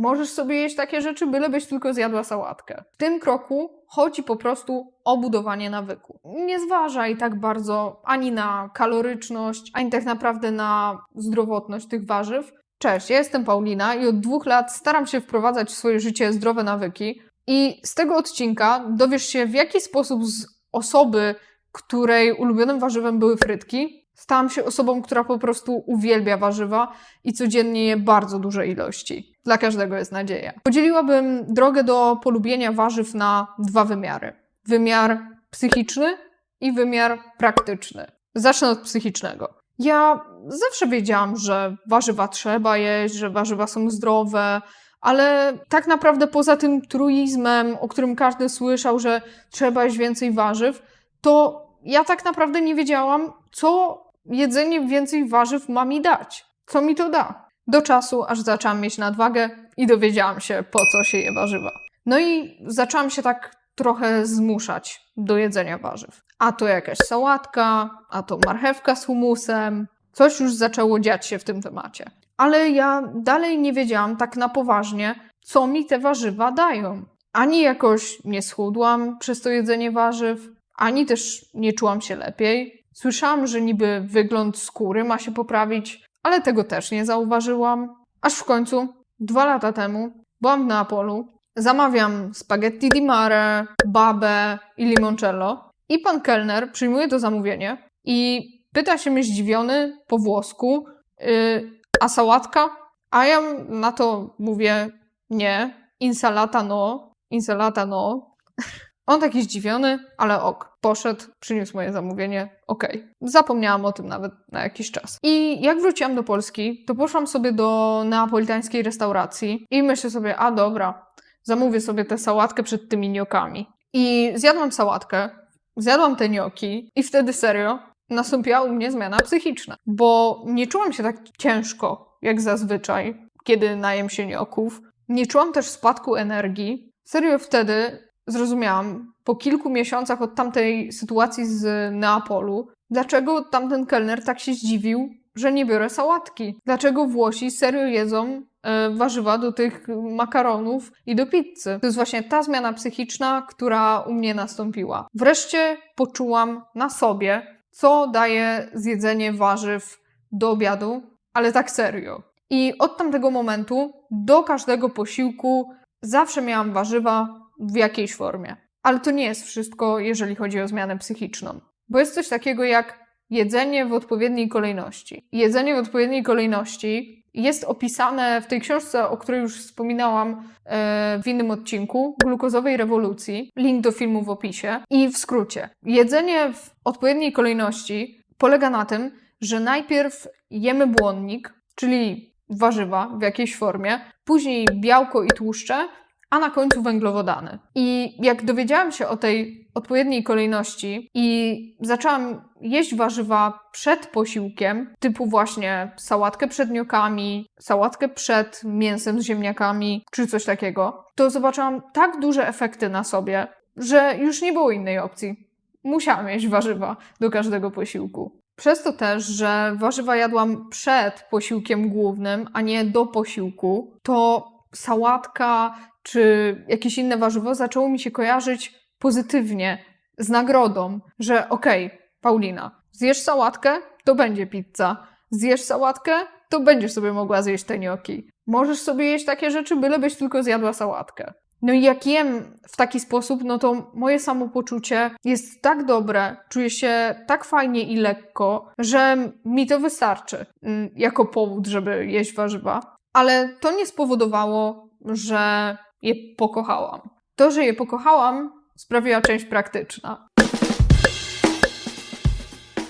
Możesz sobie jeść takie rzeczy, bylebyś tylko zjadła sałatkę. W tym kroku chodzi po prostu o budowanie nawyku. Nie zważaj tak bardzo ani na kaloryczność, ani tak naprawdę na zdrowotność tych warzyw. Cześć, ja jestem Paulina i od dwóch lat staram się wprowadzać w swoje życie zdrowe nawyki. I z tego odcinka dowiesz się, w jaki sposób z osoby, której ulubionym warzywem były frytki, stałam się osobą, która po prostu uwielbia warzywa i codziennie je bardzo duże ilości. Dla każdego jest nadzieja. Podzieliłabym drogę do polubienia warzyw na dwa wymiary: wymiar psychiczny i wymiar praktyczny. Zacznę od psychicznego. Ja zawsze wiedziałam, że warzywa trzeba jeść, że warzywa są zdrowe, ale tak naprawdę poza tym truizmem, o którym każdy słyszał, że trzeba jeść więcej warzyw, to ja tak naprawdę nie wiedziałam, co jedzenie więcej warzyw ma mi dać. Co mi to da? Do czasu, aż zaczęłam mieć nadwagę i dowiedziałam się, po co się je warzywa. No i zaczęłam się tak trochę zmuszać do jedzenia warzyw. A to jakaś sałatka, a to marchewka z humusem. Coś już zaczęło dziać się w tym temacie. Ale ja dalej nie wiedziałam tak na poważnie, co mi te warzywa dają. Ani jakoś nie schudłam przez to jedzenie warzyw, ani też nie czułam się lepiej. Słyszałam, że niby wygląd skóry ma się poprawić, ale tego też nie zauważyłam. Aż w końcu, dwa lata temu, byłam w Neapolu, zamawiam spaghetti di mare, babę i limoncello i pan kelner przyjmuje to zamówienie i pyta się mnie zdziwiony po włosku, yy, a sałatka? A ja na to mówię nie, insalata no, insalata no. On taki zdziwiony, ale ok. Poszedł, przyniósł moje zamówienie, okej. Zapomniałam o tym nawet na jakiś czas. I jak wróciłam do Polski, to poszłam sobie do neapolitańskiej restauracji i myślę sobie, a dobra, zamówię sobie tę sałatkę przed tymi niokami. I zjadłam sałatkę, zjadłam te nioki i wtedy serio nastąpiła u mnie zmiana psychiczna, bo nie czułam się tak ciężko jak zazwyczaj, kiedy najem się nioków. Nie czułam też spadku energii. Serio wtedy zrozumiałam po kilku miesiącach od tamtej sytuacji z Neapolu, dlaczego tamten kelner tak się zdziwił, że nie biorę sałatki. Dlaczego Włosi serio jedzą e, warzywa do tych makaronów i do pizzy. To jest właśnie ta zmiana psychiczna, która u mnie nastąpiła. Wreszcie poczułam na sobie, co daje zjedzenie warzyw do obiadu, ale tak serio. I od tamtego momentu do każdego posiłku zawsze miałam warzywa w jakiejś formie. Ale to nie jest wszystko, jeżeli chodzi o zmianę psychiczną. Bo jest coś takiego jak jedzenie w odpowiedniej kolejności. Jedzenie w odpowiedniej kolejności jest opisane w tej książce, o której już wspominałam e, w innym odcinku, glukozowej rewolucji. Link do filmu w opisie. I w skrócie, jedzenie w odpowiedniej kolejności polega na tym, że najpierw jemy błonnik, czyli warzywa w jakiejś formie, później białko i tłuszcze, a na końcu węglowodany. I jak dowiedziałam się o tej odpowiedniej kolejności i zaczęłam jeść warzywa przed posiłkiem, typu właśnie sałatkę przed niokami, sałatkę przed mięsem z ziemniakami, czy coś takiego, to zobaczyłam tak duże efekty na sobie, że już nie było innej opcji. Musiałam jeść warzywa do każdego posiłku. Przez to też, że warzywa jadłam przed posiłkiem głównym, a nie do posiłku, to sałatka czy jakieś inne warzywo zaczęło mi się kojarzyć pozytywnie z nagrodą, że okej, okay, Paulina, zjesz sałatkę, to będzie pizza. Zjesz sałatkę, to będziesz sobie mogła zjeść te gnocchi. Możesz sobie jeść takie rzeczy, bylebyś tylko zjadła sałatkę. No i jak jem w taki sposób, no to moje samopoczucie jest tak dobre, czuję się tak fajnie i lekko, że mi to wystarczy mm, jako powód, żeby jeść warzywa. Ale to nie spowodowało, że je pokochałam. To, że je pokochałam, sprawiła część praktyczna.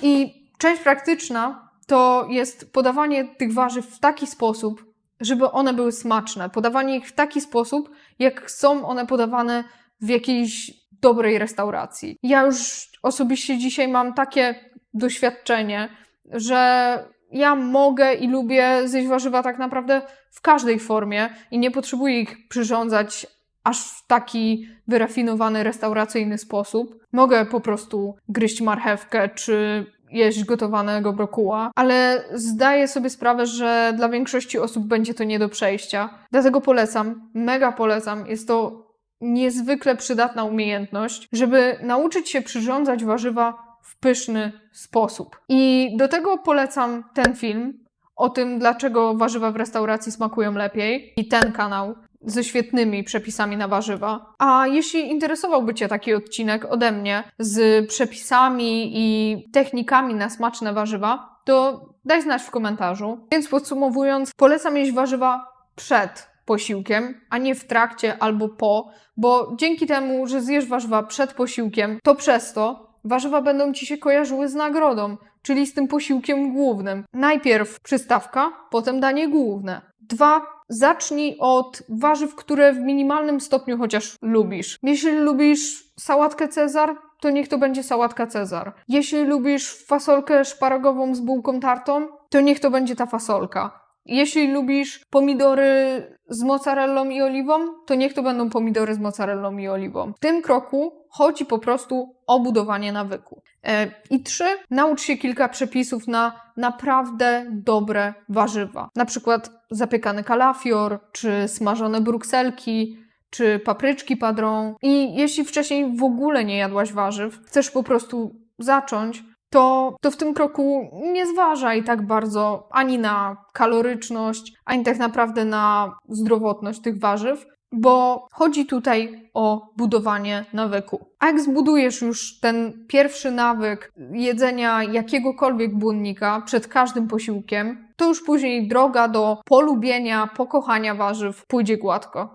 I część praktyczna to jest podawanie tych warzyw w taki sposób, żeby one były smaczne. Podawanie ich w taki sposób, jak są one podawane w jakiejś dobrej restauracji. Ja już osobiście dzisiaj mam takie doświadczenie, że ja mogę i lubię zjeść warzywa tak naprawdę w każdej formie i nie potrzebuję ich przyrządzać aż w taki wyrafinowany, restauracyjny sposób. Mogę po prostu gryźć marchewkę, czy jeść gotowanego brokuła, ale zdaję sobie sprawę, że dla większości osób będzie to nie do przejścia. Dlatego polecam, mega polecam. Jest to niezwykle przydatna umiejętność, żeby nauczyć się przyrządzać warzywa w pyszny sposób. I do tego polecam ten film o tym, dlaczego warzywa w restauracji smakują lepiej i ten kanał ze świetnymi przepisami na warzywa. A jeśli interesowałby Cię taki odcinek ode mnie z przepisami i technikami na smaczne warzywa, to daj znać w komentarzu. Więc podsumowując, polecam jeść warzywa przed posiłkiem, a nie w trakcie albo po, bo dzięki temu, że zjesz warzywa przed posiłkiem, to przez to warzywa będą Ci się kojarzyły z nagrodą, czyli z tym posiłkiem głównym. Najpierw przystawka, potem danie główne. Dwa, zacznij od warzyw, które w minimalnym stopniu chociaż lubisz. Jeśli lubisz sałatkę Cezar, to niech to będzie sałatka Cezar. Jeśli lubisz fasolkę szparagową z bułką tartą, to niech to będzie ta fasolka. Jeśli lubisz pomidory z mozzarellą i oliwą, to niech to będą pomidory z mozzarellą i oliwą. W tym kroku chodzi po prostu o budowanie nawyku. E, I trzy, naucz się kilka przepisów na naprawdę dobre warzywa. Na przykład zapiekany kalafior, czy smażone brukselki, czy papryczki padrą. I jeśli wcześniej w ogóle nie jadłaś warzyw, chcesz po prostu zacząć, to, to w tym kroku nie zważaj tak bardzo ani na kaloryczność, ani tak naprawdę na zdrowotność tych warzyw, bo chodzi tutaj o budowanie nawyku. A jak zbudujesz już ten pierwszy nawyk jedzenia jakiegokolwiek błonnika przed każdym posiłkiem, to już później droga do polubienia, pokochania warzyw pójdzie gładko.